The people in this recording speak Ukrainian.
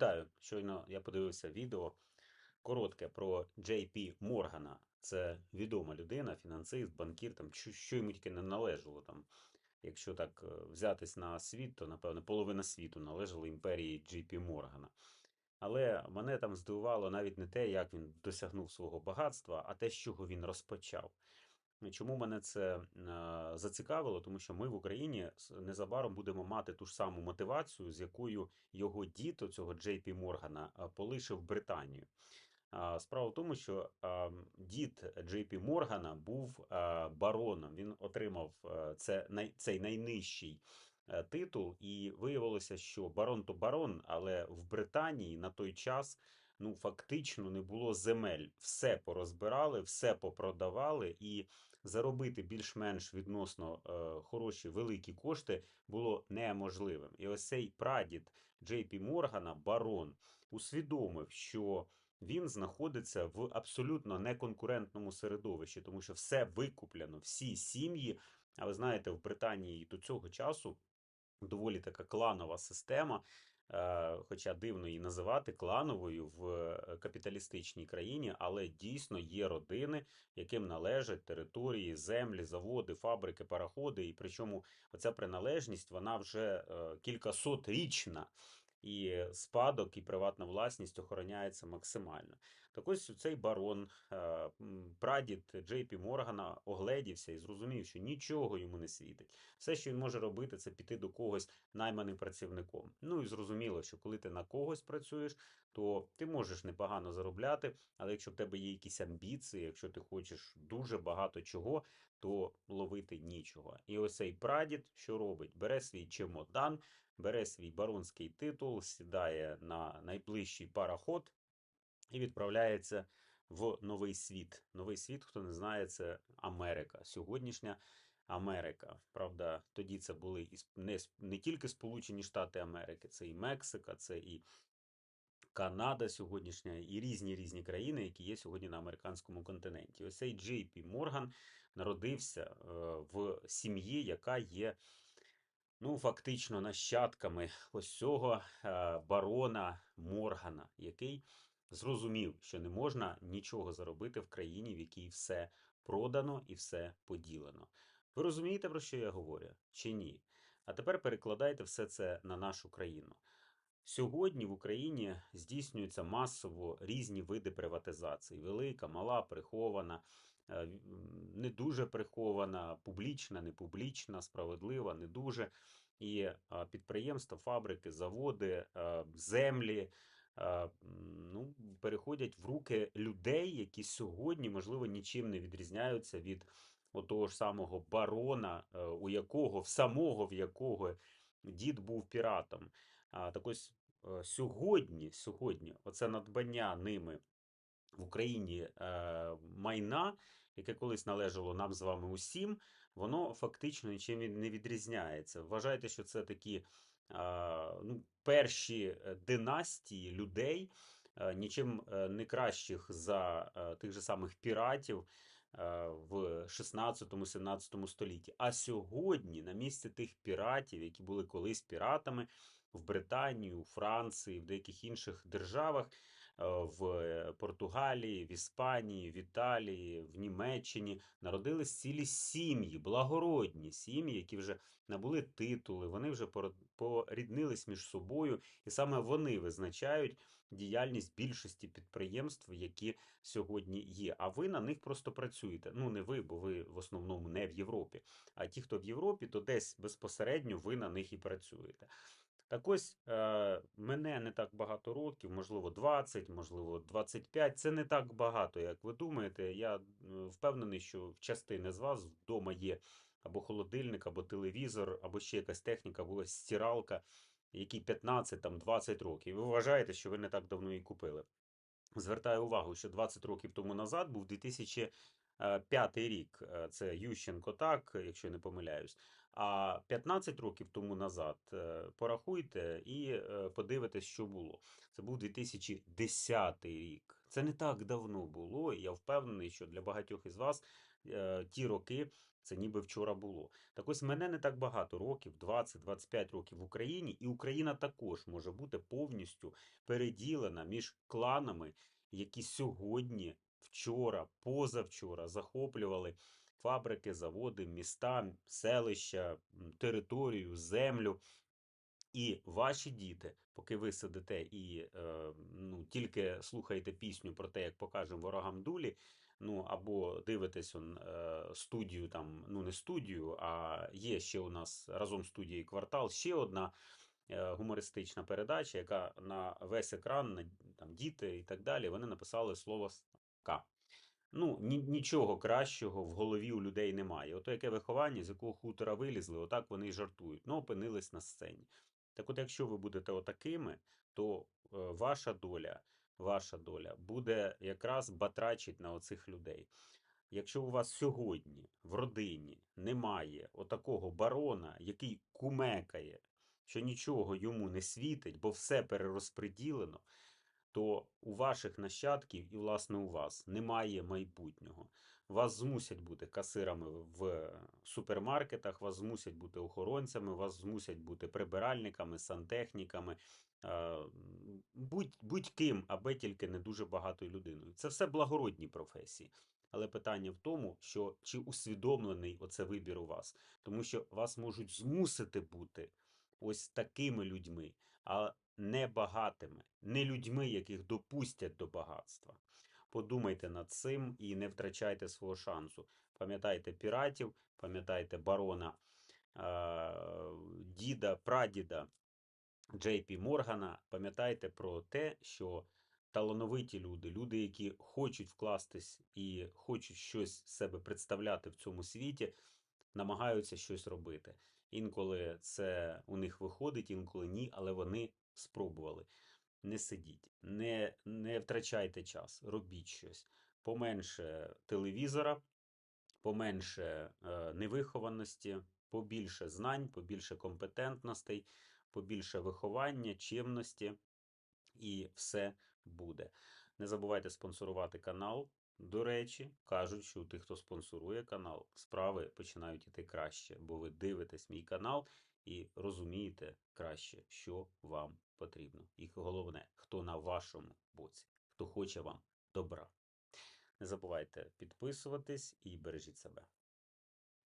Вітаю! Щойно я подивився відео коротке про Пі Моргана. Це відома людина, фінансист, банкір, там, що, йому тільки не належало. Там, якщо так е, взятись на світ, то напевно половина світу належала імперії Пі Моргана. Але мене там здивувало навіть не те, як він досягнув свого багатства, а те, з чого він розпочав. І Чому мене це е, зацікавило? Тому що ми в Україні незабаром будемо мати ту ж саму мотивацію, з якою його дід, цього Джей Пі Моргана, е, полишив Британію. Справа в тому, що дід Джей Пі Моргана був а, бароном. Він отримав е, це, цей найнижчий е, титул, і виявилося, що барон то барон, але в Британії на той час ну, фактично не було земель. Все порозбирали, все попродавали, і заробити більш-менш відносно е, хороші великі кошти було неможливим. І ось цей прадід Джей Пі Моргана, барон, усвідомив, що він знаходиться в абсолютно неконкурентному середовищі, тому що все викуплено, всі сім'ї. А ви знаєте, в Британії до цього часу доволі така кланова система. Е, Хоча дивно її називати клановою в е, капіталістичній країні, але дійсно є родини, яким належать території, землі, заводи, фабрики, пароходи. І причому оця приналежність вона вже е, кількасотрічна і спадок, і приватна власність охороняється максимально. Так ось цей барон, е, прадід Джей Пі Моргана, огледівся і зрозумів, що нічого йому не світить. Все, що він може робити, це піти до когось найманим працівником. Ну і зрозуміло, що коли ти на когось працюєш, то ти можеш непогано заробляти, але якщо в тебе є якісь амбіції, якщо ти хочеш дуже багато чого, то ловити нічого. І ось цей прадід, що робить? Бере свій чемодан, бере свій баронський титул, сідає на найближчий пароход і відправляється в новий світ. Новий світ, хто не знає, це Америка. Сьогоднішня Америка. Правда, тоді це були не, не тільки Сполучені Штати Америки, це і Мексика, це і Канада сьогоднішня, і різні різні країни, які є сьогодні на американському континенті. Ось цей Джей Пі Морган народився е, в сім'ї, яка є ну, фактично нащадками ось цього е, барона Моргана, який зрозумів, що не можна нічого заробити в країні, в якій все продано і все поділено. Ви розумієте, про що я говорю? Чи ні? А тепер перекладайте все це на нашу країну. Сьогодні в Україні здійснюються масово різні види приватизації: велика, мала, прихована, е, не дуже прихована, публічна, не публічна, справедлива, не дуже. І підприємства, фабрики, заводи, е, землі е, ну, переходять в руки людей, які сьогодні, можливо, нічим не відрізняються від отого ж самого барона, е, у якого, в самого в якого дід був піратом. Так ось е, сьогодні, сьогодні, оце надбання ними в Україні е, майна, яке колись належало нам з вами усім, воно фактично нічим не відрізняється. Вважайте, що це такі ну, перші е, династії людей, е, нічим е, не кращих за тих же самих піратів в 16-17 столітті. А сьогодні, на місці тих піратів, які були колись піратами, в Британії, у Франції, в деяких інших державах, в е, Португалії, в Іспанії, в Італії, в Німеччині народились цілі сім'ї, благородні сім'ї, які вже набули титули, вони вже поріднились між собою, і саме вони визначають діяльність більшості підприємств, які сьогодні є. А ви на них просто працюєте. Ну, не ви, бо ви в основному не в Європі. А ті, хто в Європі, то десь безпосередньо ви на них і працюєте. Так ось е, мене не так багато років, можливо, 20, можливо, 25. Це не так багато, як ви думаєте. Я е, впевнений, що в частини з вас вдома є або холодильник, або телевізор, або ще якась техніка, була стиралка, якій 15 там 20 років. Ви вважаєте, що ви не так давно її купили. Звертаю увагу, що 20 років тому назад був 2005 рік. Е, Це Ющенко, так, якщо не помиляюсь. А 15 років тому назад е, порахуйте і е, подивитесь, що було. Це був 2010 рік. Це не так давно було, і я впевнений, що для багатьох із вас е, ті роки це ніби вчора було. Так ось мене не так багато років, 20-25 років в Україні, і Україна також може бути повністю переділена між кланами, які сьогодні, вчора, позавчора захоплювали фабрики, заводи, міста, селища, територію, землю. І ваші діти, поки ви сидите і е, ну, тільки слухаєте пісню про те, як покажемо ворогам дулі, ну або дивитесь он, е, студію, там, ну не студію, а є ще у нас разом з студією квартал ще одна е, гумористична передача, яка на весь екран, на, там, діти і так далі, вони написали слово. Ну, ні, нічого кращого в голові у людей немає. Ото яке виховання, з якого хутора вилізли, отак вони і жартують. Ну, опинились на сцені. Так от, якщо ви будете отакими, то е, ваша доля, ваша доля буде якраз батрачить на оцих людей. Якщо у вас сьогодні в родині немає отакого барона, який кумекає, що нічого йому не світить, бо все перерозпреділено, то у ваших нащадків і, власне, у вас немає майбутнього. Вас змусять бути касирами в супермаркетах, вас змусять бути охоронцями, вас змусять бути прибиральниками, сантехніками, е, будь, будь-ким, аби тільки не дуже багатою людиною. Це все благородні професії. Але питання в тому, що чи усвідомлений оце вибір у вас, тому що вас можуть змусити бути ось такими людьми, а не багатими, не людьми, яких допустять до багатства. Подумайте над цим і не втрачайте свого шансу. Пам'ятайте піратів, пам'ятайте барона діда, прадіда Джей Пі Моргана. Пам'ятайте про те, що талановиті люди, люди, які хочуть вкластись і хочуть щось себе представляти в цьому світі, намагаються щось робити. Інколи це у них виходить, інколи ні, але вони спробували. Не сидіть, не, не втрачайте час, робіть щось. Поменше телевізора, поменше е, невихованості, побільше знань, побільше компетентностей, побільше виховання, чемності, і все буде. Не забувайте спонсорувати канал. До речі, кажуть, що у тих, хто спонсорує канал, справи починають іти краще, бо ви дивитесь мій канал і розумієте краще, що вам потрібно. І головне, хто на вашому боці, хто хоче вам добра. Не забувайте підписуватись і бережіть себе.